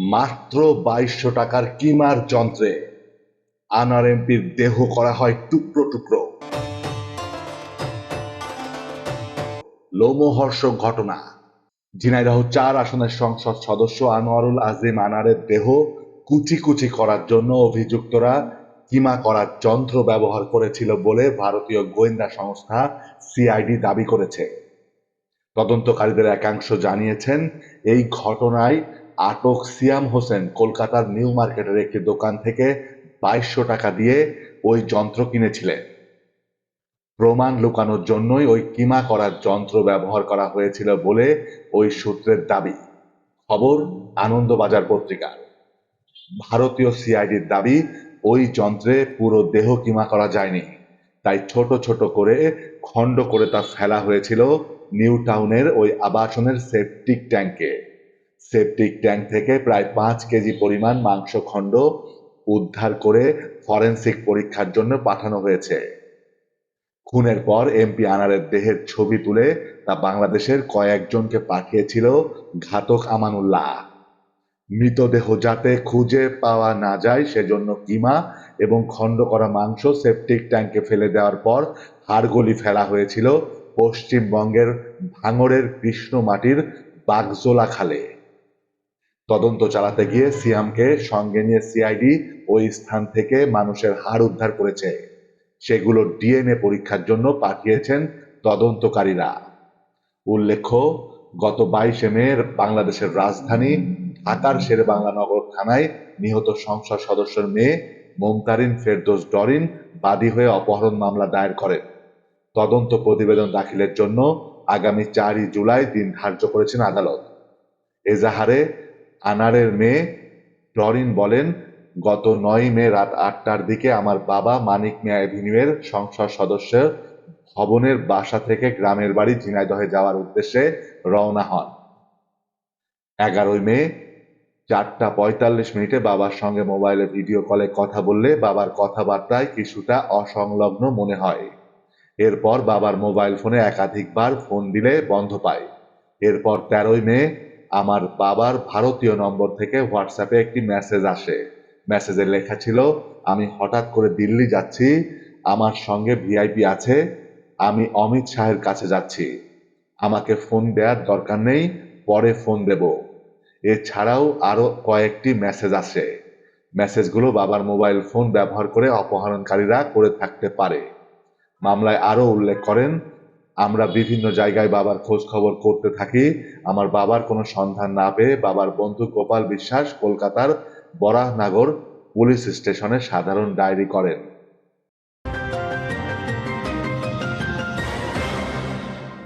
মাত্র বাইশশো টাকার কিমার যন্ত্রে আনার এমপির দেহ করা হয় টুকরো টুকরো। লোমহর্ষক ঘটনা। ঝিনাইদহ চার আসনের সংসদ সদস্য আনোয়ারুল আজিম আনারের দেহ কুচি কুচি করার জন্য অভিযুক্তরা কিমা করার যন্ত্র ব্যবহার করেছিল বলে ভারতীয় গোয়েন্দা সংস্থা সিআইডি দাবি করেছে। তদন্তকারীদের একাংশ জানিয়েছেন, এই ঘটনায় আটক সিয়াম হোসেন কলকাতার নিউ মার্কেটের একটি দোকান থেকে বাইশশো টাকা দিয়ে ওই যন্ত্র কিনেছিলেন। প্রমাণ লুকানোর জন্যই ওই কিমা করার যন্ত্র ব্যবহার করা হয়েছিল বলে ওই সূত্রের দাবি। খবর, আনন্দবাজার পত্রিকা। ভারতীয় সিআইডির দাবি, ওই যন্ত্রে পুরো দেহ কিমা করা যায়নি। তাই ছোট ছোট করে খণ্ড করে তা ফেলা হয়েছিল নিউ টাউনের ওই আবাসনের সেপটিক ট্যাঙ্কে। সেপটিক ট্যাঙ্ক থেকে প্রায় পাঁচ কেজি পরিমাণ মাংস খণ্ড উদ্ধার করে ফরেনসিক পরীক্ষার জন্য পাঠানো হয়েছে। খুনের পর এমপি আনারের দেহের ছবি তুলে তা বাংলাদেশের কয়েকজনকে পাঠিয়েছিল ঘাতক আমানুল্লাহ। মৃতদেহ যাতে খুঁজে পাওয়া না যায় সেজন্য কিমা এবং খণ্ড করা মাংস সেপটিক ট্যাঙ্কে ফেলে দেওয়ার পর হাড়গলি ফেলা হয়েছিল পশ্চিমবঙ্গের ভাঙড়ের কৃষ্ণ মাটির বাগজোলা খালে। তদন্ত চালাতে গিয়ে সিয়ামকে সঙ্গে নিয়ে সিআইডি ওই স্থান থেকে মানুষের হাড় উদ্ধার করেছে। সেগুলো ডিএনএ পরীক্ষার জন্য পাঠিয়েছেন তদন্তকারীরা। উল্লেখ্য, গত বাইশে মে বাংলাদেশের রাজধানী ঢাকার শেরেবাংলা নগর থানায় নিহত সংসদ সদস্যের মেয়ে মমতারিন ফেরদোস ডরিন বাদী হয়ে অপহরণ মামলা দায়ের করেন তদন্ত প্রতিবেদন দাখিলের জন্য আগামী চারই জুলাই দিন ধার্য করেছেন আদালত। এজাহারে আনারের মেয়ে ডরিন বলেন, গত নয় মে রাত আটটার দিকে আমার বাবা মানিক মিয়া এভিনিউয়ের সংসদ সদস্য ভবনের বাসা থেকে গ্রামের বাড়ি ঝিনাইদহে যাওয়ার উদ্দেশ্যে রওনা হন। এগারোই মে চারটা পঁয়তাল্লিশ মিনিটে বাবার সঙ্গে মোবাইলে ভিডিও কলে কথা বললে বাবার কথাবার্তায় কিছুটা অসংলগ্ন মনে হয়। এরপর বাবার মোবাইল ফোনে একাধিকবার ফোন দিলে বন্ধ পায়। এরপর তেরোই মে আমার বাবার ভারতীয় নম্বর থেকে হোয়াটসঅ্যাপে একটি মেসেজ আসে। মেসেজে লেখা ছিল, আমি হঠাৎ করে দিল্লি যাচ্ছি, আমার সঙ্গে ভিআইপি আছে, আমি অমিত শাহের কাছে যাচ্ছি। আমাকে ফোন দেওয়ার দরকার নেই, পরে ফোন দেব। এছাড়াও আরও কয়েকটি মেসেজ আসে। মেসেজগুলো বাবার মোবাইল ফোন ব্যবহার করে অপহরণকারীরা করে থাকতে পারে। মামলায় আরও উল্লেখ করেন আমরা বিভিন্ন জায়গায় বাবার খোঁজ খবর করতে থাকি। আমার বাবার কোনো সন্ধান না পেয়ে বাবার বন্ধু গোপাল বিশ্বাস কলকাতার বরাহনগর পুলিশ স্টেশনে সাধারণ ডায়েরি করেন।